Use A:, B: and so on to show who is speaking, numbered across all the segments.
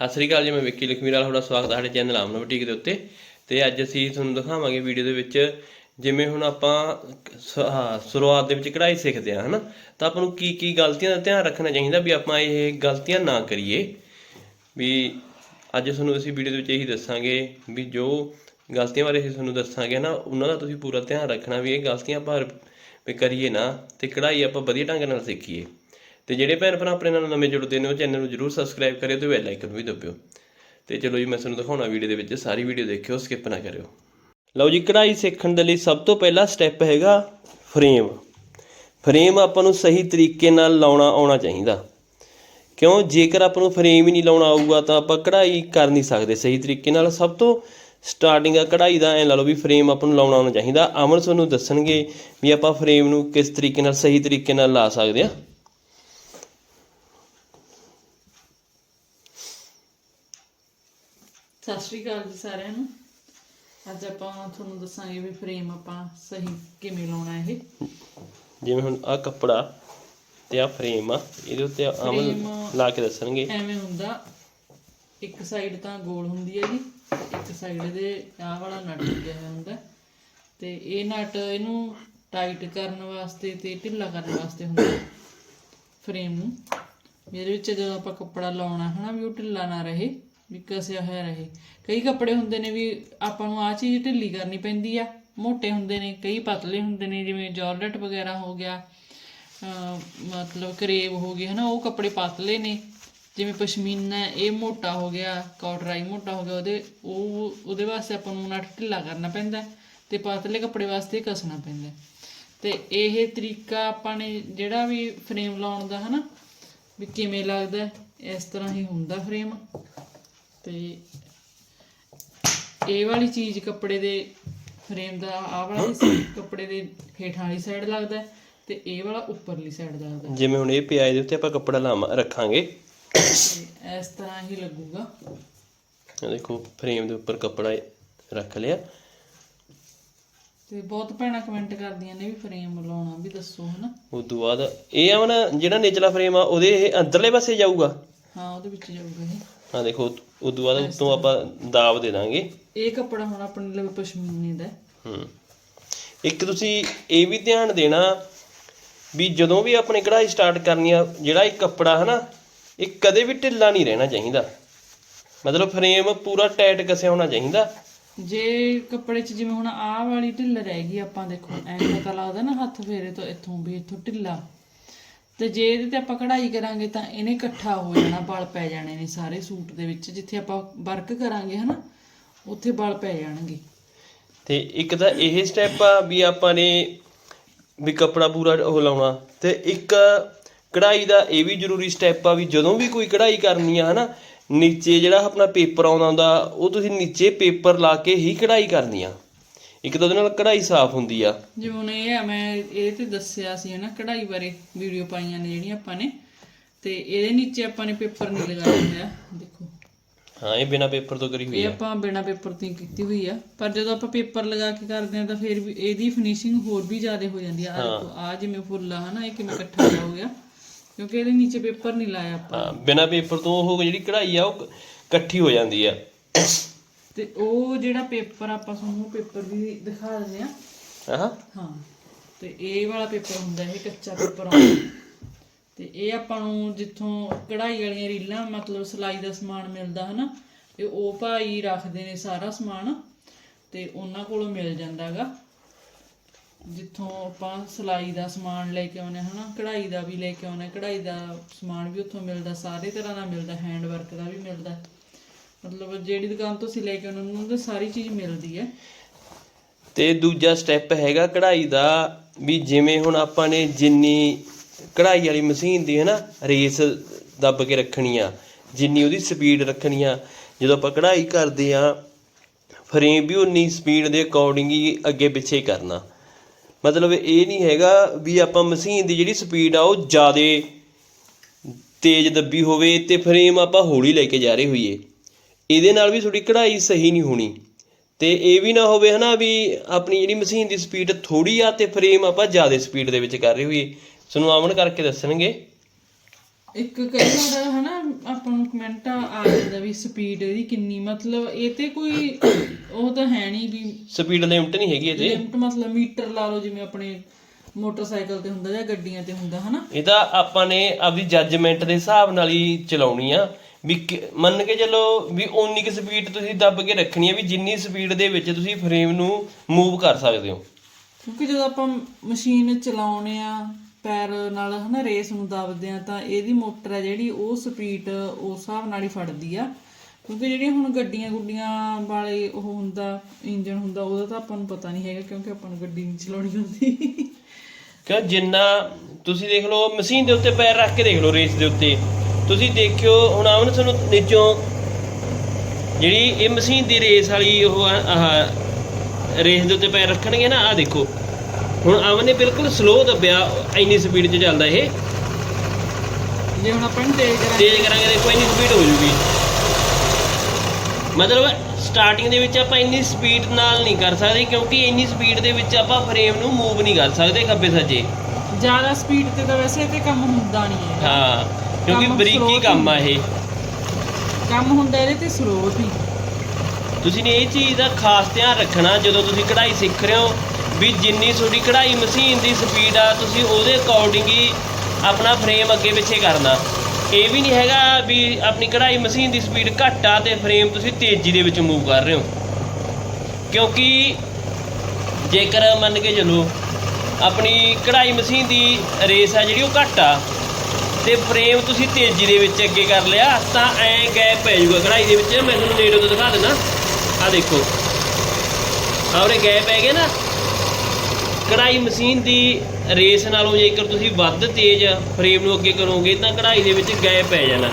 A: ਸਤਿ ਸ੍ਰੀ ਅਕਾਲ ਜੀ, ਮੈਂ ਵਿੱਕੀ ਲਖਮੀਰਾਲ ਤੁਹਾਡਾ ਸਵਾਗਤ ਹੈ ਸਾਡੇ ਚੈਨਲ ਆਮਨਾ ਬੁਟੀਕ ਦੇ ਉੱਤੇ। ਤੇ ਅੱਜ ਅਸੀਂ ਤੁਹਾਨੂੰ ਦਿਖਾਵਾਂਗੇ ਵੀਡੀਓ ਦੇ ਵਿੱਚ ਜਿਵੇਂ ਹੁਣ ਆਪਾਂ ਸ਼ੁਰੂਆਤ ਦੇ ਵਿੱਚ ਕਢਾਈ ਸਿੱਖਦੇ ਆ ਹਨਾ? ਤਾਂ ਆਪਾਂ ਨੂੰ ਕੀ ਕੀ ਗਲਤੀਆਂ ਦਾ ਧਿਆਨ ਰੱਖਣਾ ਚਾਹੀਦਾ ਵੀ ਆਪਾਂ ਇਹ ਗਲਤੀਆਂ ਨਾ ਕਰੀਏ। ਵੀ ਅੱਜ ਤੁਹਾਨੂੰ ਅਸੀਂ ਵੀਡੀਓ ਦੇ ਵਿੱਚ ਇਹੀ ਦੱਸਾਂਗੇ ਵੀ ਜੋ ਗਲਤੀਆਂ ਬਾਰੇ ਅਸੀਂ ਤੁਹਾਨੂੰ ਦੱਸਾਂਗੇ ਨਾ ਉਹਨਾਂ ਦਾ ਤੁਸੀਂ ਪੂਰਾ ਧਿਆਨ ਰੱਖਣਾ ਵੀ ਇਹ ਗਲਤੀਆਂ ਆਪਾਂ ਵੀ ਕਰੀਏ ਨਾ ਤੇ ਕਢਾਈ ਆਪਾਂ ਵਧੀਆ ਢੰਗ ਨਾਲ ਸਿੱਖੀਏ। ਤੇ ਜਿਹੜੇ ਭੈਣ ਭਰਾ ਆਪਣੇ ਨਾਲ ਨਵੇਂ ਜੁੜਦੇ ਨੇ, ਉਹ ਚੈਨਲ ਨੂੰ ਜਰੂਰ ਸਬਸਕ੍ਰਾਈਬ ਕਰਿਓ ਤੇ ਬੈਲ ਆਈਕਨ ਵੀ ਦਬਾਇਓ ਤੇ ਚਲੋ ਜੀ, ਮੈਂ ਤੁਹਾਨੂੰ ਦਿਖਾਉਣਾ ਵੀਡੀਓ ਦੇ ਵਿੱਚ, ਸਾਰੀ ਵੀਡੀਓ ਦੇਖਿਓ ਸਕਿਪ ਨਾ ਕਰਿਓ। ਲਓ ਜੀ, ਕਢਾਈ ਸਿੱਖਣ ਦੇ ਲਈ ਸਭ ਤੋਂ ਪਹਿਲਾ ਸਟੈਪ ਹੈਗਾ ਫਰੇਮ ਫਰੇਮ ਆਪਾਂ ਨੂੰ ਸਹੀ ਤਰੀਕੇ ਨਾਲ ਲਾਉਣਾ ਆਉਣਾ ਚਾਹੀਦਾ। ਕਿਉਂ? ਜੇਕਰ ਆਪਾਂ ਨੂੰ ਫਰੇਮ ਹੀ ਨਹੀਂ ਲਾਉਣਾ ਆਊਗਾ, ਤਾਂ ਆਪਾਂ ਕਢਾਈ ਕਰ ਨਹੀਂ ਸਕਦੇ ਸਹੀ ਤਰੀਕੇ ਨਾਲ। ਸਭ ਤੋਂ ਸਟਾਰਟਿੰਗ ਆ ਕਢਾਈ ਦਾ, ਐ ਲਾ ਲਓ ਵੀ ਫਰੇਮ ਆਪਾਂ ਨੂੰ ਲਾਉਣਾ ਆਉਣਾ ਚਾਹੀਦਾ। ਅਮਨ ਤੁਹਾਨੂੰ ਦੱਸਣਗੇ ਵੀ ਆਪਾਂ ਫਰੇਮ ਨੂੰ ਕਿਸ ਤਰੀਕੇ ਨਾਲ ਸਹੀ ਤਰੀਕੇ ਨਾਲ ਲਾ ਸਕਦੇ ਆ।
B: ਸਤਿ ਸ਼੍ਰੀ ਅਕਾਲ ਜੀ ਸਾਰਿਆਂ ਨੂੰ। ਅੱਜ ਆਪਾਂ ਤੁਹਾਨੂੰ ਦੱਸਾਂਗੇ ਵੀ ਫਰੇਮ ਆਪਾਂ ਸਹੀ ਕਿਵੇਂ ਲਾਉਣਾ ਇਹ।
A: ਜਿਵੇਂ ਹੁਣ ਆ ਕੱਪੜਾ ਤੇ ਆ ਫਰੇਮ ਆ ਇਹਦੇ ਉੱਤੇ
B: Frame
A: ਲਾ ਕੇ ਦੱਸਣਗੇ।
B: ਐਵੇਂ ਹੁੰਦਾ ਇੱਕ ਸਾਈਡ ਤਾਂ ਗੋਲ ਹੁੰਦੀ ਹੈ ਜੀ ਇੱਕ ਸਾਈਡ ਦੇ ਆਹ ਵਾਲਾ ਨਟ ਲੱਗਿਆ ਹੋਇਆ ਹੁੰਦਾ। ਤੇ ਇਹ ਨਟ ਇਹਨੂੰ ਟਾਈਟ ਕਰਨ ਵਾਸਤੇ ਤੇ ਢਿੱਲਾ ਕਰਨ ਵਾਸਤੇ ਹੁੰਦਾ ਫਰੇਮ ਨੂੰ। ਵੀ ਇਹਦੇ ਵਿੱਚ ਜਦੋਂ ਆਪਾਂ ਕੱਪੜਾ ਲਾਉਣਾ ਹਨਾ ਵੀ ਉਹ ਢਿੱਲਾ ਨਾ ਰਹੇ ਵੀ ਕਸਿਆ ਹੋਇਆ ਰਹੇ। ਕਈ ਕੱਪੜੇ ਹੁੰਦੇ ਨੇ ਵੀ ਆਪਾਂ ਨੂੰ ਆ ਚੀਜ਼ ਢਿੱਲੀ ਕਰਨੀ ਪੈਂਦੀ ਆ। ਮੋਟੇ ਹੁੰਦੇ ਨੇ, ਕਈ ਪਤਲੇ ਹੁੰਦੇ ਨੇ, ਜਿਵੇਂ ਜਾਰਜਟ ਵਗੈਰਾ ਹੋ ਗਿਆ ਮਤਲਬ ਕਰੇਬ ਹੋ ਗਏ, ਹਨਾ, ਉਹ ਕੱਪੜੇ ਪਤਲੇ ਨੇ। ਜਿਵੇਂ ਪਸ਼ਮੀਨਾ, ਇਹ ਮੋਟਾ ਹੋ ਗਿਆ ਕਾਟਰਾਈ ਮੋਟਾ ਹੋ ਗਿਆ, ਉਹਦੇ, ਉਹ, ਉਹਦੇ ਵਾਸਤੇ ਆਪਾਂ ਨੂੰ ਨਟ ਢਿੱਲਾ ਕਰਨਾ ਪੈਂਦਾ ਹੈ ਤੇ ਪਤਲੇ ਕੱਪੜੇ ਵਾਸਤੇ ਕੱਸਣਾ ਪੈਂਦਾ। ਹੈ। ਤੇ ਇਹ ਤਰੀਕਾ ਆਪਾਂ ਨੇ ਜਿਹੜਾ ਵੀ ਫਰੇਮ ਲਾਉਣ ਦਾ, ਹਨਾ, ਵੀ ਕਿਵੇਂ ਲੱਗਦਾ, ਇਸ ਤਰ੍ਹਾਂ ਹੀ ਹੁੰਦਾ ਫਰੇਮ ਤੇ ਇਹ ਵਾਲੀ ਚੀਜ਼ ਕੱਪੜੇ ਦੇ ਫਰੇਮ ਦਾ ਆਹ ਵਾਲਾ ਹਿੱਸਾ ਕੱਪੜੇ ਦੇ ਹੇਠਾਂ ਵਾਲੀ ਸਾਈਡ ਲੱਗਦਾ ਹੈ ਤੇ ਇਹ ਵਾਲਾ ਉੱਪਰਲੀ ਸਾਈਡ ਲੱਗਦਾ ਹੈ।
A: ਜਿਵੇਂ ਹੁਣ ਇਹ ਪਿਆ ਇਹਦੇ ਉੱਤੇ ਆਪਾਂ ਕੱਪੜਾ ਲਾਵਾਂ ਰੱਖਾਂਗੇ।
B: ਤੇ ਇਸ ਤਰ੍ਹਾਂ ਹੀ ਲੱਗੂਗਾ।
A: ਆਹ ਦੇਖੋ ਫਰੇਮ ਦੇ ਉੱਪਰ ਕੱਪੜਾ ਰੱਖ ਲਿਆ।
B: ਤੇ ਬਹੁਤ ਭੈਣਾਂ ਕਮੈਂਟ ਕਰਦੀਆਂ ਨੇ ਵੀ ਫਰੇਮ ਲਾਉਣਾ ਵੀ ਦੱਸੋ ਹਨਾ।
A: ਤੋਂ ਬਾਅਦ ਇਹ ਆ ਨਾ ਜਿਹੜਾ ਨਿਚਲਾ ਫਰੇਮ ਆ ਉਹਦੇ ਇਹ ਅੰਦਰਲੇ ਪਾਸੇ ਜਾਊਗਾ।
B: ਹਾਂ ਉਹਦੇ ਵਿੱਚ ਜਾਊਗਾ ਇਹ।
A: ਆ ਦੇਖੋ ਉਸ ਤੋਂ ਬਾਅਦ ਉੱਤੋਂ ਆਪਾਂ ਦਾਬ ਦੇ ਦਾਂਗੇ।
B: ਇਹ ਕੱਪੜਾ ਹੁਣ ਆਪਣੇ ਲਈ ਪਸ਼ਮੀਨੇ ਦਾ ਹੈ।
A: ਹੂੰ। ਇੱਕ ਤੁਸੀਂ ਇਹ ਵੀ ਧਿਆਨ ਦੇਣਾ ਵੀ ਜਦੋਂ ਵੀ ਆਪਣੀ ਕਢਾਈ ਸਟਾਰਟ ਕਰਨੀ ਆ ਜਿਹੜਾ ਇਹ ਕੱਪੜਾ ਹਨਾ ਇਹ ਕਦੇ ਵੀ ਢਿੱਲਾ ਨਹੀਂ ਰਹਿਣਾ ਚਾਹੀਦਾ। ਮਤਲਬ ਫਰੇਮ ਪੂਰਾ ਟਾਈਟ ਕੱਸਿਆ ਹੋਣਾ ਚਾਹੀਦਾ।
B: ਜੇ ਕੱਪੜੇ 'ਚ ਜਿਵੇਂ ਹੁਣ ਆਹ ਵਾਲੀ ਢਿੱਲ ਰਹਿ ਗਈ ਆਪਾਂ ਦੇਖੋ ਐਂ ਪਤਾ ਲੱਗਦਾ ਨਾ ਹੱਥ ਫੇਰੇ ਤੋਂ ਇੱਥੋਂ ਵੀ ਇੱਥੋਂ ਢਿੱਲਾ। ਤੇ ਜੇ ਇਹਦੇ ਤੇ ਆਪਾਂ ਕਢਾਈ ਕਰਾਂਗੇ ਤਾਂ ਇਹਨੇ ਇਕੱਠਾ ਹੋ ਜਾਣਾ, ਬਲ ਪੈ ਜਾਣੇ ਨੇ ਸਾਰੇ ਸੂਟ ਦੇ ਵਿੱਚ, ਜਿੱਥੇ ਆਪਾਂ ਵਰਕ ਕਰਾਂਗੇ ਹਨਾ, ਉੱਥੇ ਬਲ ਪੈ ਜਾਣਗੇ।
A: ਤੇ ਇੱਕ ਤਾਂ ਇਹ ਸਟੈਪ ਆ ਵੀ ਆਪਾਂ ਨੇ ਵੀ ਕੱਪੜਾ ਪੂਰਾ ਉਹ ਲਾਉਣਾ, ਤੇ ਇੱਕ ਕਢਾਈ ਦਾ ਇਹ ਵੀ ਜ਼ਰੂਰੀ ਸਟੈਪ ਆ ਵੀ ਜਦੋਂ ਵੀ ਕੋਈ ਕਢਾਈ ਕਰਨੀ ਆ ਹਨਾ, ਨੀਚੇ ਜਿਹੜਾ ਆਪਣਾ ਪੇਪਰ ਆਉਂਦਾ ਹੁੰਦਾ, ਉਹ ਤੁਸੀਂ ਨੀਚੇ ਪੇਪਰ ਲਾ ਕੇ ਹੀ ਕਢਾਈ ਕਰਨੀ ਆ। ਇੱਕ ਤਾਂ ਉਹਦੇ ਨਾਲ ਕਢਾਈ ਸਾਫ਼ ਹੁੰਦੀ ਆ।
B: ਜਿਵੇਂ ਹੁਣ ਇਹ ਆ ਮੈਂ ਇਹਦੇ ਤੇ ਦੱਸਿਆ ਸੀ ਹਨਾ ਕਢਾਈ ਬਾਰੇ ਵੀਡੀਓ ਪਾਈਆਂ ਨੇ ਜਿਹੜੀਆਂ ਆਪਾਂ ਨੇ। ਤੇ ਇਹਦੇ ਨੀਚੇ ਆਪਾਂ ਨੇ ਪੇਪਰ ਨਹੀਂ ਲਗਾਇਆ ਹੋਇਆ ਦੇਖੋ।
A: ਹਾਂ ਇਹ ਬਿਨਾ ਪੇਪਰ ਤੋਂ ਕਰੀ ਹੋਈ
B: ਇਹ
A: ਆ।
B: ਆਪਾਂ ਬਿਨਾ ਪੇਪਰ ਤੋਂ ਹੀ ਕੀਤੀ ਹੋਈ ਆ। ਪਰ ਜਦੋਂ ਆਪਾਂ ਪੇਪਰ ਲਗਾ ਕੇ ਕਰਦੇ ਆ ਤਾਂ ਫਿਰ ਵੀ ਇਹਦੀ ਫਿਨਿਸ਼ਿੰਗ ਹੋਰ ਵੀ ਜ਼ਿਆਦਾ ਹੋ ਜਾਂਦੀ ਆ। ਆਹ ਦੇਖੋ ਆ ਜਿਵੇਂ ਫੁੱਲ ਆ ਹਨਾ ਇਹ ਕਿਵੇਂ ਇਕੱਠਾ ਹੋਇਆ ਹੋ ਗਿਆ ਕਿਉਂਕਿ ਇਹਦੇ ਨੀਚੇ ਪੇਪਰ ਨਹੀਂ ਲਾਇਆ ਆਪਾਂ।
A: ਹਾਂ ਬਿਨਾ ਪੇਪਰ ਤੋਂ ਉਹ ਜਿਹੜੀ ਕਢਾਈ ਆ ਉਹ ਇਕੱਠੀ ਹੋ ਜਾਂਦੀ ਆ।
B: ਤੇ ਉਹ ਜਿਹੜਾ ਪੇਪਰ ਆਪਾਂ ਤੁਹਾਨੂੰ ਪੇਪਰ ਵੀ ਦਿਖਾ ਦਿੰਦੇ ਆ।
A: ਹਾਂ।
B: ਹਾਂ ਤੇ ਇਹ ਵਾਲਾ ਪੇਪਰ ਹੁੰਦਾ ਇਹ ਕੱਚਾ ਪੇਪਰ ਆਉਂਦਾ ਤੇ ਇਹ ਆਪਾਂ ਨੂੰ ਜਿੱਥੋਂ ਕਢਾਈ ਵਾਲੀਆਂ ਰੀਲਾਂ ਮਤਲਬ ਸਿਲਾਈ ਦਾ ਸਮਾਨ ਮਿਲਦਾ ਹਨਾ ਤੇ ਉਹ ਭਾਈ ਰੱਖਦੇ ਨੇ ਸਾਰਾ ਸਮਾਨ ਤੇ ਉਹਨਾਂ ਕੋਲੋਂ ਮਿਲ ਜਾਂਦਾਗਾ ਜਿੱਥੋਂ ਆਪਾਂ ਸਿਲਾਈ ਦਾ ਸਮਾਨ ਲੈ ਕੇ ਆਉਨੇ ਹਨਾ ਕਢਾਈ ਦਾ ਵੀ ਲੈ ਕੇ ਆਉਨੇ ਕਢਾਈ ਦਾ ਸਮਾਨ ਵੀ ਉੱਥੋਂ ਮਿਲਦਾ ਸਾਰੇ ਤਰ੍ਹਾਂ ਦਾ ਮਿਲਦਾ ਹੈਂਡ ਵਰਕ ਦਾ ਵੀ ਮਿਲਦਾ। ਮਤਲਬ ਜਿਹੜੀ ਦੁਕਾਨ ਤੋਂ ਅਸੀਂ ਲੈ ਕੇ ਉਹਨਾਂ ਨੂੰ ਸਾਰੀ ਚੀਜ਼ ਮਿਲਦੀ ਹੈ।
A: ਤੇ ਦੂਜਾ ਸਟੈਪ ਹੈਗਾ ਕਢਾਈ ਦਾ, ਵੀ ਜਿਵੇਂ ਹੁਣ ਆਪਾਂ ਨੇ ਜਿੰਨੀ ਕਢਾਈ ਵਾਲੀ ਮਸ਼ੀਨ ਦੀ ਹੈ ਨਾ, ਰੇਸ ਦੱਬ ਕੇ ਰੱਖਣੀ ਆ, ਜਿੰਨੀ ਉਹਦੀ ਸਪੀਡ ਰੱਖਣੀ ਆ, ਜਦੋਂ ਆਪਾਂ ਕਢਾਈ ਕਰਦੇ ਆ ਫਰੇਮ ਵੀ ਉਨੀ ਸਪੀਡ ਦੇ ਅਕੋਰਡਿੰਗ ਹੀ ਅੱਗੇ ਪਿੱਛੇ ਕਰਨਾ। ਮਤਲਬ ਇਹ ਨਹੀਂ ਹੈਗਾ ਵੀ ਆਪਾਂ ਮਸ਼ੀਨ ਦੀ ਜਿਹੜੀ ਸਪੀਡ ਆ, ਉਹ ਜ਼ਿਆਦਾ ਤੇਜ਼ ਦੱਬੀ ਹੋਵੇ ਤੇ ਫਰੇਮ ਆਪਾਂ ਹੌਲੀ ਲੈ ਕੇ ਜਾ ਰਹੇ ਹੋਈਏ। ਇਹਦੇ ਨਾਲ ਵੀ ਤੁਹਾਡੀ ਕਢਾਈ ਸਹੀ ਨਹੀਂ ਹੋਣੀ। ਤੇ ਇਹ ਵੀ ਨਾ ਹੋਵੇ ਹਨਾ ਵੀ ਆਪਣੀ ਜਿਹੜੀ ਮਸ਼ੀਨ ਦੀ ਸਪੀਡ ਥੋੜੀ ਆ ਤੇ ਫਰੇਮ ਆਪਾਂ ਜ਼ਿਆਦਾ ਸਪੀਡ ਦੇ ਵਿੱਚ ਕਰ ਰਹੇ ਹੋਈਏ। ਤੁਹਾਨੂੰ ਆਮਣ ਕਰਕੇ ਦੱਸਣਗੇ।
B: ਇੱਕ ਕਈ ਵਾਰ ਹਨਾ ਆਪਾਂ ਨੂੰ ਕਮੈਂਟ ਆ ਜਾਂਦਾ ਵੀ ਸਪੀਡ ਇਹਦੀ ਕਿੰਨੀ ਮਤਲਬ ਇਹ ਤੇ ਕੋਈ ਉਹ ਤਾਂ ਹੈ ਨਹੀਂ ਵੀ
A: ਸਪੀਡ ਲਿਮਟ ਨਹੀਂ ਹੈਗੀ ਇਹਦੇ।
B: ਲਿਮਟ ਮਤਲਬ ਮੀਟਰ ਲਾ ਲਓ ਜਿਵੇਂ ਆਪਣੇ ਮੋਟਰਸਾਈਕਲ ਤੇ ਹੁੰਦਾ ਜਾਂ ਗੱਡੀਆਂ ਤੇ ਹੁੰਦਾ ਹਨਾ।
A: ਇਹ ਤਾਂ ਆਪਾਂ ਨੇ ਆਪਦੀ ਜੱਜਮੈਂਟ ਦੇ ਹਿਸਾਬ ਨਾਲ ਹੀ ਚਲਾਉਣੀ ਆ। ਵੀ ਮੰਨ ਕੇ ਚੱਲੋ ਵੀ ਓਨੀ ਕੁ ਸਪੀਡ ਤੁਸੀਂ ਦੱਬ ਕੇ ਰੱਖਣੀ ਆ ਵੀ ਜਿੰਨੀ ਸਪੀਡ ਦੇ ਵਿੱਚ ਤੁਸੀਂ ਫਰੇਮ ਨੂੰ ਮੂਵ ਕਰ ਸਕਦੇ ਹੋ।
B: ਕਿਉਂਕਿ ਜਦੋਂ ਆਪਾਂ ਮਸ਼ੀਨ ਚਲਾਉਣੇ ਆ ਪੈਰ ਨਾਲ ਹਨਾ ਰੇਸ ਨੂੰ ਦਬਦੇ ਆ ਤਾਂ ਇਹਦੀ ਮੋਟਰ ਹੈ ਜਿਹੜੀ ਉਹ ਸਪੀਡ ਉਸ ਹਿਸਾਬ ਨਾਲ ਹੀ ਫੜਦੀ ਆ। ਕਿਉਂਕਿ ਜਿਹੜੀਆਂ ਹੁਣ ਗੱਡੀਆਂ ਗੁੱਡੀਆਂ ਵਾਲੇ ਉਹ ਹੁੰਦਾ ਇੰਜਨ ਹੁੰਦਾ ਉਹਦਾ ਤਾਂ ਆਪਾਂ ਨੂੰ ਪਤਾ ਨਹੀਂ ਹੈਗਾ ਕਿਉਂਕਿ ਆਪਾਂ ਨੂੰ ਗੱਡੀ ਨਹੀਂ ਚਲਾਉਣੀ ਹੁੰਦੀ।
A: ਕਿਉਂ ਜਿੰਨਾ ਤੁਸੀਂ ਦੇਖ ਲਓ ਮਸ਼ੀਨ ਦੇ ਉੱਤੇ ਪੈਰ ਰੱਖ ਕੇ ਦੇਖ ਲਓ ਰੇਸ ਦੇ ਉੱਤੇ। ਤੁਸੀਂ ਦੇਖਿਓ ਹੁਣ ਆਵਨ ਤੁਹਾਨੂੰ ਨੀਚੋਂ ਜਿਹੜੀ ਇਹ ਮਸ਼ੀਨ ਦੀ ਰੇਸ ਵਾਲੀ ਉਹ ਆਹ ਰੇਸ ਦੇ ਉੱਤੇ ਪੈਰ ਰੱਖਣਗੇ ਨਾ ਆ ਦੇਖੋ। ਹੁਣ ਆਵਨ ਨੇ ਬਿਲਕੁਲ ਸਲੋ ਦੱਬਿਆ ਇੰਨੀ ਸਪੀਡ 'ਚ ਚੱਲਦਾ ਇਹ।
B: ਜੇ ਹੁਣ ਆਪਾਂ ਤੇਜ਼ ਕਰਾਂਗੇ।
A: ਤੇਜ਼ ਕਰਾਂਗੇ ਦੇਖੋ ਇੰਨੀ ਸਪੀਡ ਹੋ ਜੂਗੀ। ਮਤਲਬ ਸਟਾਰਟਿੰਗ ਦੇ ਵਿੱਚ ਆਪਾਂ ਇੰਨੀ ਸਪੀਡ ਨਾਲ ਨਹੀਂ ਕਰ ਸਕਦੇ ਕਿਉਂਕਿ ਇੰਨੀ ਸਪੀਡ ਦੇ ਵਿੱਚ ਆਪਾਂ ਫਰੇਮ ਨੂੰ ਮੂਵ ਨਹੀਂ ਕਰ ਸਕਦੇ ਖੱਬੇ ਸੱਜੇ
B: ਜ਼ਿਆਦਾ ਸਪੀਡ ਤੇ ਤਾਂ ਵੈਸੇ ਤੇ ਕੰਮ ਹੁੰਦਾ ਨਹੀਂ ਹੈ।
A: ਹਾਂ। ਕਿਉਂਕਿ
B: ਕੰਮ
A: ਬਰੀਕੀ ਕੰਮ ਆ ਇਹ।
B: ਕੰਮ ਹੁੰਦਾ ਇਹਦੇ ਤੇ ਸਲੋ ਵੀ
A: ਤੁਸੀਂ ਨੇ ਇਹ ਚੀਜ਼ ਦਾ ਖਾਸ ਧਿਆਨ ਰੱਖਣਾ ਜਦੋਂ ਤੁਸੀਂ ਕਢਾਈ ਸਿੱਖ ਰਹੇ ਹੋ ਵੀ ਜਿੰਨੀ ਤੁਹਾਡੀ ਕਢਾਈ ਮਸ਼ੀਨ ਦੀ ਸਪੀਡ ਆ ਤੁਸੀਂ ਉਹਦੇ ਅਕੋਰਡਿੰਗ ਹੀ ਆਪਣਾ ਫਰੇਮ ਅੱਗੇ ਪਿੱਛੇ ਕਰਨਾ। ਇਹ ਵੀ ਨਹੀਂ ਹੈਗਾ ਵੀ ਆਪਣੀ ਕਢਾਈ ਮਸ਼ੀਨ ਦੀ ਸਪੀਡ ਘੱਟ ਆ ਤੇ ਫਰੇਮ ਤੁਸੀਂ ਤੇਜ਼ੀ ਦੇ ਵਿੱਚ ਮੂਵ ਕਰ ਰਹੇ ਹੋ। ਕਿਉਂਕਿ ਜੇਕਰ ਮੰਨ ਕੇ ਚੱਲੋ ਆਪਣੀ ਕਢਾਈ ਮਸ਼ੀਨ ਦੀ ਰੇਸ ਆ ਜਿਹੜੀ ਉਹ ਘੱਟ ਆ ਤੇ ਫਰੇਮ ਤੁਸੀਂ ਤੇਜ਼ੀ ਦੇ ਵਿੱਚ ਅੱਗੇ ਕਰ ਲਿਆ, ਤਾਂ ਐ ਗੈਪ ਪੈ ਜਾਊਗਾ। ਕਢਾਈ ਦੇ ਵਿੱਚ, ਮੈਂ ਤੁਹਾਨੂੰ ਨੇੜੋਂ ਤੋਂ ਦਿਖਾ ਦਿੰਦਾ। ਆ ਦੇਖੋ। ਆਉਰੇ ਗੈਪ ਪੈ ਗਿਆ ਨਾ। ਕਢਾਈ ਮਸ਼ੀਨ ਦੀ ਰੇਸ ਨਾਲੋਂ ਜੇਕਰ ਤੁਸੀਂ ਵੱਧ ਤੇਜ਼ ਫਰੇਮ ਨੂੰ ਅੱਗੇ ਕਰੋਗੇ, ਤਾਂ ਕਢਾਈ ਦੇ ਵਿੱਚ ਗੈਪ ਪੈ ਜਾਣਾ।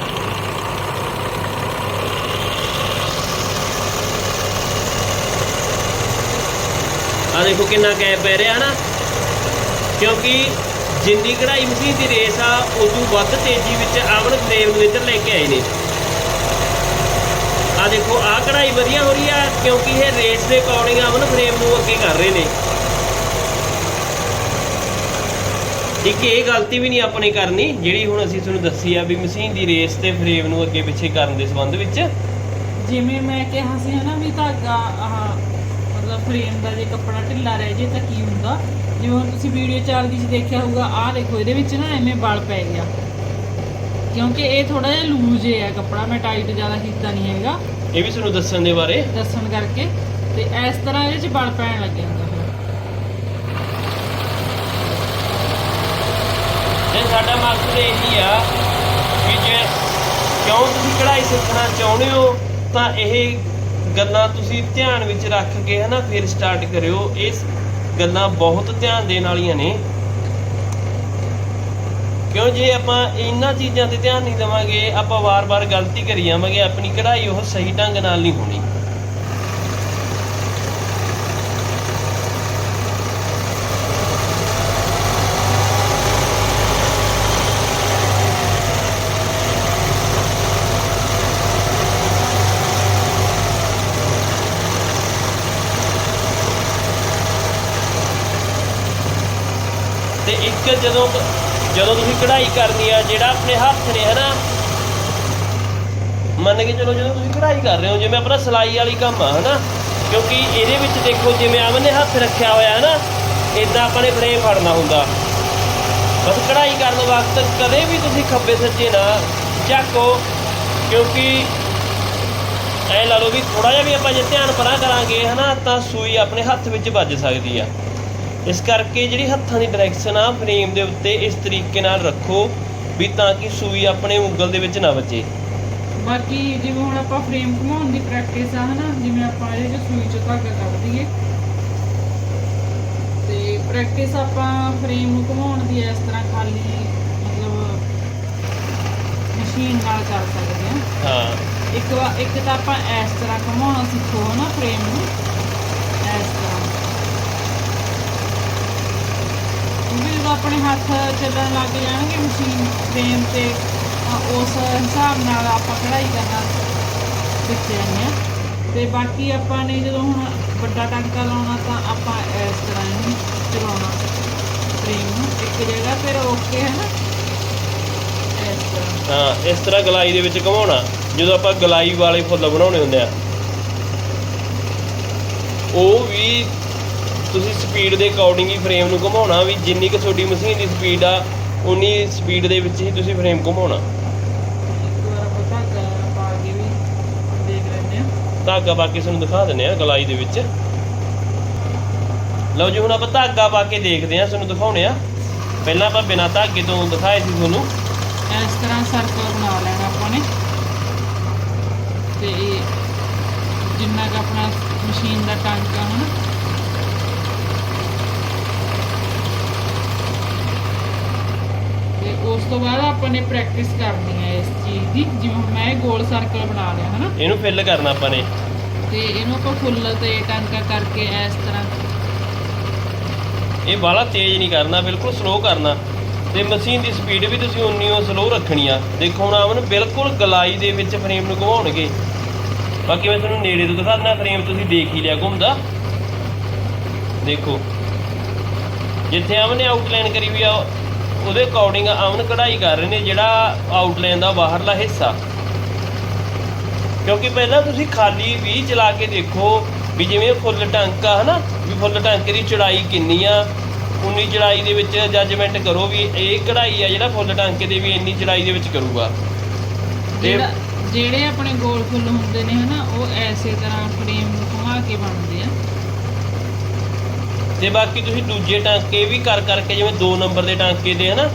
A: ਆ ਦੇਖੋ ਕਿੰਨਾ ਗੈਪ ਪੈ ਰਿਹਾ ਨਾ। ਕਿਉਂਕਿ ਜਿੰਨੀ ਕਢਾਈ ਮਸ਼ੀਨ ਦੀ ਰੇਸ ਆ, ਉਦੋਂ ਵੱਧ ਤੇਜ਼ੀ ਵਿੱਚ ਆਵਣ ਫਰੇਮ ਨੂੰ ਲੈ ਕੇ ਆਏ ਨੇ। ਆ ਦੇਖੋ ਆ ਕਢਾਈ ਵਧੀਆ ਹੋ ਰਹੀ ਆ, ਕਿਉਂਕਿ ਇਹ ਰੇਸ ਦੇ ਅਕੋਰਡਿੰਗ ਆਵਣ ਫਰੇਮ ਨੂੰ ਅੱਗੇ ਕਰ ਰਹੇ ਨੇ। ਇੱਕ ਇਹ ਗਲਤੀ ਵੀ ਨਹੀਂ ਆਪਣੇ ਕਰਨੀ, ਜਿਹੜੀ ਹੁਣ ਅਸੀਂ ਤੁਹਾਨੂੰ ਦੱਸੀ ਆ ਵੀ ਮਸ਼ੀਨ ਦੀ ਰੇਸ ਤੇ ਫਰੇਮ ਨੂੰ ਅੱਗੇ ਪਿੱਛੇ ਕਰਨ ਦੇ ਸੰਬੰਧ ਵਿੱਚ।
B: ਜਿਵੇਂ ਮੈਂ ਕਿਹਾ ਸੀ ਹਨਾ ਵੀ ਧਾਗਾ, ਆਹ ਫਰੇਮ ਦਾ ਜੇ ਕੱਪੜਾ ਢਿੱਲਾ ਰਹਿ ਜੇ ਤਾਂ ਕੀ ਹੁੰਦਾ? ਜਿਵੇਂ ਤੁਸੀਂ ਵੀਡੀਓ ਚੱਲਦੀ ਚ ਦੇਖਿਆ ਹੋਊਗਾ ਆਹ ਦੇਖੋ ਇਹਦੇ ਵਿੱਚ ਨਾ ਐਵੇਂ ਬਲ ਪੈ ਗਿਆ। ਕਿਉਂਕਿ ਇਹ ਥੋੜਾ ਜਿਹਾ ਲੂਜ਼ ਹੈ ਕੱਪੜਾ ਮੈਂ ਟਾਈਟ ਜ਼ਿਆਦਾ ਕੀਤਾ ਨਹੀਂ ਹੈਗਾ।
A: ਇਹ ਵੀ ਤੁਹਾਨੂੰ ਦੱਸਣ ਦੇ ਬਾਰੇ?
B: ਦੱਸਣ ਕਰਕੇ। ਤੇ ਇਸ ਤਰ੍ਹਾਂ ਇਹਦੇ ਚ ਬਲ ਪੈਣ ਲੱਗ ਜਾਂਦਾ
A: ਇਹ ਸਾਡਾ ਮਕਸਦ ਇਹੀ ਆ ਕਿ ਜੇ ਕਿਉਂ ਤੁਸੀਂ ਕਢਾਈ ਸਿੱਖਣਾ ਚਾਹੁੰਦੇ ਹੋ ਤਾਂ ਇਹ ਗੱਲਾਂ ਤੁਸੀਂ ਧਿਆਨ ਵਿੱਚ ਰੱਖ ਕੇ ਹਨਾ ਫਿਰ ਸਟਾਰਟ ਕਰਿਓ। ਇਸ ਗੱਲਾਂ ਬਹੁਤ ਧਿਆਨ ਦੇਣ ਵਾਲੀਆਂ ਨੇ। ਕਿਉਂ ਜੇ ਆਪਾਂ ਇਹਨਾਂ ਚੀਜ਼ਾਂ ਤੇ ਧਿਆਨ ਨਹੀਂ ਦੇਵਾਂਗੇ, ਆਪਾਂ ਵਾਰ-ਵਾਰ ਗਲਤੀ ਕਰੀ ਜਾਵਾਂਗੇ, ਆਪਣੀ ਕਢਾਈ ਉਹ ਸਹੀ ਢੰਗ ਨਾਲ ਨਹੀਂ ਹੋਣੀ ਤੇ ਇੱਕ ਜਦੋਂ ਜਦੋਂ ਤੁਸੀਂ ਕਢਾਈ ਕਰਨੀ ਆ, ਜਿਹੜਾ ਆਪਣੇ ਹੱਥ ਨੇ, ਹਨਾ? ਮੰਨ ਕੇ ਚਲੋ, ਜਦੋਂ ਤੁਸੀਂ ਕਢਾਈ ਕਰ ਰਹੇ ਹੋ, ਜਿਵੇਂ ਆਪਣਾ ਸਿਲਾਈ ਵਾਲੀ ਕੰਮ ਆ, ਹਨਾ? ਕਿਉਂਕਿ ਇਹਦੇ ਵਿੱਚ ਦੇਖੋ, ਜਿਵੇਂ ਆਮਨ ਨੇ ਹੱਥ ਰੱਖਿਆ ਹੋਇਆ, ਹਨਾ? ਇਦਾਂ ਆਪਾਂ ਨੇ ਫਰੇਮ ਫੜਨਾ ਹੁੰਦਾ। ਬਸ ਕਢਾਈ ਕਰਨ ਵਕਤ ਕਦੇ ਵੀ ਤੁਸੀਂ ਖੱਬੇ ਸੱਜੇ ਨਾ ਝਾਕੋ, ਕਿਉਂਕਿ ਐ ਲਾ ਲਓ ਵੀ ਥੋੜਾ ਜਿਹਾ ਵੀ ਆਪਾਂ ਜੇ ਧਿਆਨ ਪਰਾਂ ਕਰਾਂਗੇ, ਹਨਾ, ਤਾਂ ਸੂਈ ਆਪਣੇ ਹੱਥ ਵਿੱਚ ਵੱਜ ਸਕਦੀ ਆ। ਇਸ ਕਰਕੇ ਜਿਹੜੀ ਹੱਥਾਂ ਦੀ ਡਾਇਰੈਕਸ਼ਨ ਆ ਫਰੇਮ ਦੇ ਉੱਤੇ ਇਸ ਤਰੀਕੇ ਨਾਲ ਰੱਖੋ ਵੀ ਤਾਂ ਕਿ ਸੂਈ ਆਪਣੇ ਉਂਗਲ ਦੇ ਵਿੱਚ ਨਾ ਵੱਜੇ।
B: ਬਾਕੀ ਜਿਵੇਂ ਹੁਣ ਆਪਾਂ ਫਰੇਮ ਘੁਮਾਉਣ ਦੀ ਪ੍ਰੈਕਟਿਸ ਆ ਹਨਾ ਜਿਵੇਂ ਆਪਾਂ ਇਹਦੇ ਚ ਸੂਈ ਚੋਂ ਧਾਗਾ ਕੱਢ ਦਈਏ। ਤੇ ਪ੍ਰੈਕਟਿਸ ਆਪਾਂ ਫਰੇਮ ਨੂੰ ਘੁਮਾਉਣ ਦੀ ਇਸ ਤਰ੍ਹਾਂ ਖਾਲੀ ਮਤਲਬ ਮਸ਼ੀਨ ਨਾਲ ਕਰ ਸਕਦੇ ਹਾਂ
A: ਹਾਂ।
B: ਇੱਕ ਵਾ ਇੱਕ ਤਾਂ ਆਪਾਂ ਇਸ ਤਰ੍ਹਾਂ ਘੁਮਾਉਣਾ ਸਿੱਖੋ ਹਨਾ ਫਰੇਮ ਨੂੰ। ਇਸ ਤਰ੍ਹਾਂ। ਕਿਉਂਕਿ ਜਦੋਂ ਆਪਣੇ ਹੱਥ ਚੱਲਣ ਲੱਗ ਜਾਣਗੇ ਮਸ਼ੀਨ ਫਰੇਮ ਤੇ ਉਸ ਹਿਸਾਬ ਨਾਲ ਆਪਾਂ ਕਢਾਈ ਕਰਨਾ ਸਿੱਖ ਜਾਂਦੇ ਹਾਂ। ਤੇ ਬਾਕੀ ਆਪਾਂ ਨੇ ਜਦੋਂ ਹੁਣ ਵੱਡਾ ਟਾਂਕਾ ਲਾਉਣਾ ਤਾਂ ਆਪਾਂ ਇਸ ਤਰ੍ਹਾਂ ਹੀ ਚਲਾਉਣਾ ਫਰੇਮ ਨੂੰ ਇੱਕ ਜਗ੍ਹਾ ਤੇ ਰੋਕ ਹੈ ਨਾ?
A: ਹਾਂ, ਇਸ ਤਰ੍ਹਾਂ ਗਲਾਈ ਦੇ ਵਿੱਚ ਘੁਮਾਉਣਾ। ਜਦੋਂ ਆਪਾਂ ਗਲਾਈ ਵਾਲੇ ਫੁੱਲ ਬਣਾਉਣੇ ਹੁੰਦੇ ਆ, ਉਹ ਵੀ ਤੁਸੀਂ ਸਪੀਡ ਦੇ ਅਕੋਰਡਿੰਗ ਹੀ ਫਰੇਮ ਨੂੰ ਘੁਮਾਉਣਾ ਵੀ ਜਿੰਨੀ ਕੁ ਤੁਹਾਡੀ ਮਸ਼ੀਨ ਦੀ ਸਪੀਡ ਆ, ਉਨੀ ਸਪੀਡ ਦੇ ਵਿੱਚ ਹੀ ਤੁਸੀਂ ਫਰੇਮ ਘੁਮਾਉਣਾ।
B: ਇੱਕ ਵਾਰ ਆਪਾਂ ਧਾਗਾ ਪਾ ਕੇ ਵੀ ਦੇਖ ਲੈਂਦੇ ਆ
A: ਧਾਗਾ ਪਾ ਕੇ ਤੁਹਾਨੂੰ ਦਿਖਾ ਦਿੰਦੇ ਆ ਗਲਾਈ ਦੇ ਵਿੱਚ। ਲਓ ਜੀ, ਹੁਣ ਆਪਾਂ ਧਾਗਾ ਪਾ ਕੇ ਦੇਖਦੇ ਆ ਤੁਹਾਨੂੰ ਦਿਖਾਉਣੇ ਆ। ਪਹਿਲਾਂ ਆਪਾਂ ਬਿਨਾਂ ਧਾਗੇ ਤੋਂ ਦਿਖਾਏ ਸੀ ਤੁਹਾਨੂੰ।
B: ਇਸ ਤਰ੍ਹਾਂ ਸਰਕਲ ਬਣਾ ਲੈਣਾ ਆਪਾਂ ਨੇ। ਤੇ ਇਹ ਜਿੰਨਾ ਕੁ ਆਪਣਾ ਮਸ਼ੀਨ ਦਾ ਟਾਂਕਾ ਹਨ ਤੇ ਉਸ ਤੋਂ ਬਾਅਦ ਆਪਾਂ ਨੇ ਪ੍ਰੈਕਟਿਸ ਕਰਨੀ ਹੈ ਇਸ ਚੀਜ਼ ਦੀ ਜਿਵੇਂ ਮੈਂ ਇਹ ਗੋਲ ਸਰਕਲ ਬਣਾ ਲਿਆ ਹਨਾ?
A: ਇਹਨੂੰ ਫਿੱਲ ਕਰਨਾ ਆਪਾਂ ਨੇ।
B: ਤੇ ਇਹਨੂੰ ਆਪਾਂ ਫੁੱਲ ਤੇ ਟਾਂਕਾ ਕਰਕੇ ਇਸ ਤਰ੍ਹਾਂ।
A: ਇਹ ਬਾਹਲਾ ਤੇਜ਼ ਨਹੀਂ ਕਰਨਾ ਬਿਲਕੁਲ ਸਲੋ ਕਰਨਾ। ਤੇ ਮਸ਼ੀਨ ਦੀ ਸਪੀਡ ਵੀ ਤੁਸੀਂ ਉਨੀ ਓ ਸਲੋ ਰੱਖਣੀ ਆ। ਦੇਖੋ ਹੁਣ ਆਵਨ ਬਿਲਕੁਲ ਗਲਾਈ ਦੇ ਵਿੱਚ ਫਰੇਮ ਨੂੰ ਘੁਮਾਉਣਗੇ। ਬਾਕੀ ਮੈਂ ਤੁਹਾਨੂੰ ਨੇੜੇ ਤੋਂ ਦਿਖਾ ਦਿੰਦਾ ਫਰੇਮ ਤੁਸੀਂ ਦੇਖ ਹੀ ਲਿਆ ਘੁੰਮਦਾ। ਦੇਖੋ। ਜਿੱਥੇ ਆਵਨ ਨੇ ਆਊਟਲਾਈਨ ਕਰੀ ਵੀ ਆ ਉਹਦੇ ਅਕੋਰਡਿੰਗ ਆਵਨ ਕਢਾਈ ਕਰ ਰਹੇ ਨੇ ਜਿਹੜਾ ਆਊਟਲਾਈਨ ਦਾ ਬਾਹਰਲਾ ਹਿੱਸਾ। ਕਿਉਂਕਿ ਪਹਿਲਾਂ ਤੁਸੀਂ ਖਾਲੀ ਵੀ ਚਲਾ ਕੇ ਦੇਖੋ ਵੀ ਜਿਵੇਂ ਫੁੱਲ ਟਾਂਕਾ, ਹਨਾ? ਵੀ ਫੁੱਲ ਟਾਂਕੇ ਦੀ ਚੜਾਈ ਕਿੰਨੀ ਆ, ਉਨੀ ਚੜਾਈ ਦੇ ਵਿੱਚ ਜੱਜਮੈਂਟ ਕਰੋ ਵੀ ਇਹ ਕਢਾਈ ਆ ਜਿਹੜਾ ਫੁੱਲ ਟਾਂਕੇ ਦੇ ਵੀ ਇੰਨੀ ਚੜਾਈ ਦੇ ਵਿੱਚ ਕਰੂਗਾ। ਤੇ
B: ਜਿਹੜਾ ਜਿਹੜੇ ਆਪਣੇ ਗੋਲ ਫੁੱਲ ਹੁੰਦੇ ਨੇ, ਹਨਾ? ਉਹ ਐਸੇ ਤਰ੍ਹਾਂ ਫਰੇਮ ਘੁਮਾ ਕੇ ਬਣਦੇ ਆ।
A: ਤੇ ਬਾਕੀ ਤੁਸੀਂ ਦੂਜੇ ਟਾਂਕੇ ਵੀ ਕਰ ਕਰਕੇ ਜਿਵੇਂ 2 ਨੰਬਰ ਦੇ ਟਾਂਕੇ ਦੇ ਹਨਾ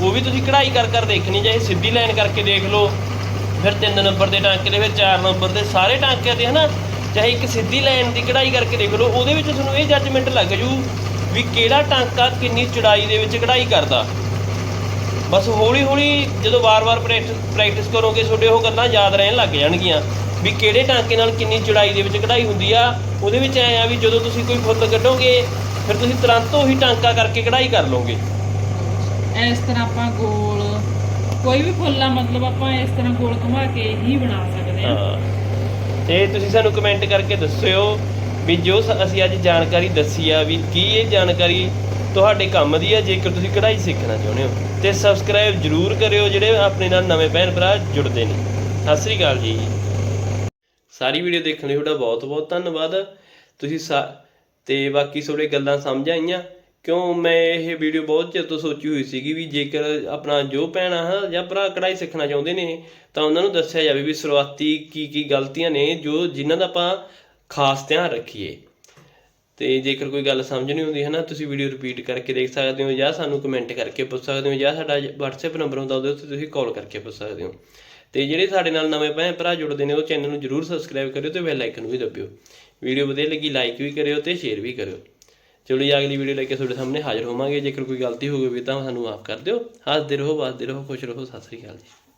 A: ਉਹ ਵੀ ਤੁਸੀਂ ਕਢਾਈ ਕਰ ਕਰ ਦੇਖਣੀ ਚਾਹੇ ਸਿੱਧੀ ਲਾਈਨ ਕਰਕੇ ਦੇਖ ਲਓ। ਫਿਰ 3 ਨੰਬਰ ਦੇ ਟਾਂਕੇ ਦੇ, ਫਿਰ 4 ਨੰਬਰ ਦੇ, ਸਾਰੇ ਟਾਂਕਿਆਂ ਤੇ ਹਨਾ, ਚਾਹੇ ਇੱਕ ਸਿੱਧੀ ਲਾਈਨ ਦੀ ਕਢਾਈ ਕਰਕੇ ਦੇਖ ਲਓ, ਉਹਦੇ ਵਿੱਚ ਤੁਹਾਨੂੰ ਇਹ ਜੱਜਮੈਂਟ ਲੱਗ ਜੂ ਵੀ ਕਿਹੜਾ ਟਾਂਕਾ ਕਿੰਨੀ ਚੜਾਈ ਦੇ ਵਿੱਚ ਕਢਾਈ ਕਰਦਾ। ਬਸ ਹੌਲੀ ਹੌਲੀ ਜਦੋਂ ਵਾਰ-ਵਾਰ ਪ੍ਰੈਕਟਿਸ ਕਰੋਗੇ, ਤੁਹਾਡੇ ਉਹ ਗੱਲਾਂ ਯਾਦ ਰਹਿਣ ਲੱਗ ਜਾਣਗੀਆਂ। ਵੀ ਕਿਹੜੇ ਟਾਂਕੇ ਨਾਲ ਕਿੰਨੀ ਚੜਾਈ ਦੇ ਵਿੱਚ ਕਢਾਈ ਹੁੰਦੀ ਆ ਉਹਦੇ ਵਿੱਚ ਐ ਆ ਵੀ ਜਦੋਂ ਤੁਸੀਂ ਕੋਈ ਫੁੱਲ ਕੱਢੋਗੇ ਫਿਰ ਤੁਸੀਂ ਤੁਰੰਤ ਉਹੀ ਟਾਂਕਾ ਕਰਕੇ ਕਢਾਈ ਕਰ ਲਓਗੇ।
B: ਇਸ ਤਰ੍ਹਾਂ ਆਪਾਂ ਗੋਲ ਕੋਈ ਵੀ ਫੁੱਲ ਆ ਮਤਲਬ ਆਪਾਂ ਇਸ ਤਰ੍ਹਾਂ ਗੋਲ ਘੁਮਾ ਕੇ ਹੀ ਬਣਾ ਸਕਦੇ ਆ
A: ਹਾਂ। ਤੇ ਤੁਸੀਂ ਸਾਨੂੰ ਕਮੈਂਟ ਕਰਕੇ ਦੱਸਿਓ ਵੀ ਜੋ ਅਸੀਂ ਅੱਜ ਜਾਣਕਾਰੀ ਦੱਸੀ ਆ ਵੀ ਕੀ ਇਹ ਜਾਣਕਾਰੀ ਤੁਹਾਡੇ ਕੰਮ ਦੀ ਆ ਜੇਕਰ ਤੁਸੀਂ ਕਢਾਈ ਸਿੱਖਣਾ ਚਾਹੁੰਦੇ ਹੋ। ਤੇ ਸਬਸਕ੍ਰਾਈਬ ਜਰੂਰ ਕਰਿਓ ਜਿਹੜੇ ਆਪਣੇ ਨਾਲ ਨਵੇਂ ਭੈਣ ਭਰਾ ਜੁੜਦੇ ਨੇ। ਸਤਿ ਸ੍ਰੀ ਅਕਾਲ ਜੀ। ਸਾਰੀ ਵੀਡੀਓ ਦੇਖਣ ਲਈ ਤੁਹਾਡਾ ਬਹੁਤ ਬਹੁਤ ਧੰਨਵਾਦ। ਤੁਸੀਂ ਸਾ- ਤੇ ਬਾਕੀ ਤੁਹਾਡੇ ਗੱਲਾਂ ਸਮਝ ਆਈਆਂ। ਕਿਉਂ ਮੈਂ ਇਹ ਵੀਡੀਓ ਬਹੁਤ ਚਿਰ ਤੋਂ ਸੋਚੀ ਹੋਈ ਸੀਗੀ ਵੀ ਜੇਕਰ ਆਪਣਾ ਜੋ ਭੈਣਾਂ ਹਾਂ ਜਾਂ ਭਰਾ ਕਢਾਈ ਸਿੱਖਣਾ ਚਾਹੁੰਦੇ ਨੇ, ਤਾਂ ਉਹਨਾਂ ਨੂੰ ਦੱਸਿਆ ਜਾਵੇ ਵੀ ਸ਼ੁਰੂਆਤੀ ਕੀ ਕੀ ਗਲਤੀਆਂ ਨੇ ਜੋ ਜਿਨ੍ਹਾਂ ਦਾ ਆਪਾਂ ਖਾਸ ਧਿਆਨ ਰੱਖੀਏ। ਤੇ ਜੇਕਰ ਕੋਈ ਗੱਲ ਸਮਝ ਨਹੀਂ ਆਉਂਦੀ ਹੈ ਨਾ ਤੁਸੀਂ ਵੀਡੀਓ ਰਿਪੀਟ ਕਰਕੇ ਦੇਖ ਸਕਦੇ ਹੋ ਜਾਂ ਸਾਨੂੰ ਕਮੈਂਟ ਕਰਕੇ ਪੁੱਛ ਸਕਦੇ ਹੋ ਜਾਂ ਸਾਡਾ WhatsApp ਨੰਬਰ ਹੁੰਦਾ, ਉਹਦੇ ਉੱਤੇ ਤੁਸੀਂ ਕਾਲ ਕਰਕੇ ਪੁੱਛ ਸਕਦੇ ਹੋ। ਤੇ ਜਿਹੜੇ ਸਾਡੇ ਨਾਲ ਨਵੇਂ ਭੈਣ ਭਰਾ ਜੁੜਦੇ ਨੇ, ਉਹ ਚੈਨਲ ਨੂੰ ਜਰੂਰ ਸਬਸਕ੍ਰਾਈਬ ਕਰਿਓ ਤੇ ਬੈਲ ਆਈਕਨ ਵੀ ਦਬਿਓ। ਵੀਡੀਓ ਵਧੀਆ ਲੱਗੀ ਲਾਈਕ ਵੀ ਕਰਿਓ ਤੇ ਸ਼ੇਅਰ ਵੀ ਕਰਿਓ। ਚਲੋ ਜੀ, ਅਗਲੀ ਵੀਡੀਓ ਲੈ ਕੇ ਤੁਹਾਡੇ ਸਾਹਮਣੇ ਹਾਜ਼ਰ ਹੋਵਾਂਗੇ। ਜੇਕਰ ਕੋਈ ਗਲਤੀ ਹੋ ਗਈ ਤਾਂ ਸਾਨੂੰ ਮਾਫ ਕਰ ਦਿਓ। ਹੱਸਦੇ ਰਹੋ, ਵੱਸਦੇ ਰਹੋ, ਖੁਸ਼ ਰਹੋ। ਸਤਿ ਸ੍ਰੀ ਅਕਾਲ ਜੀ।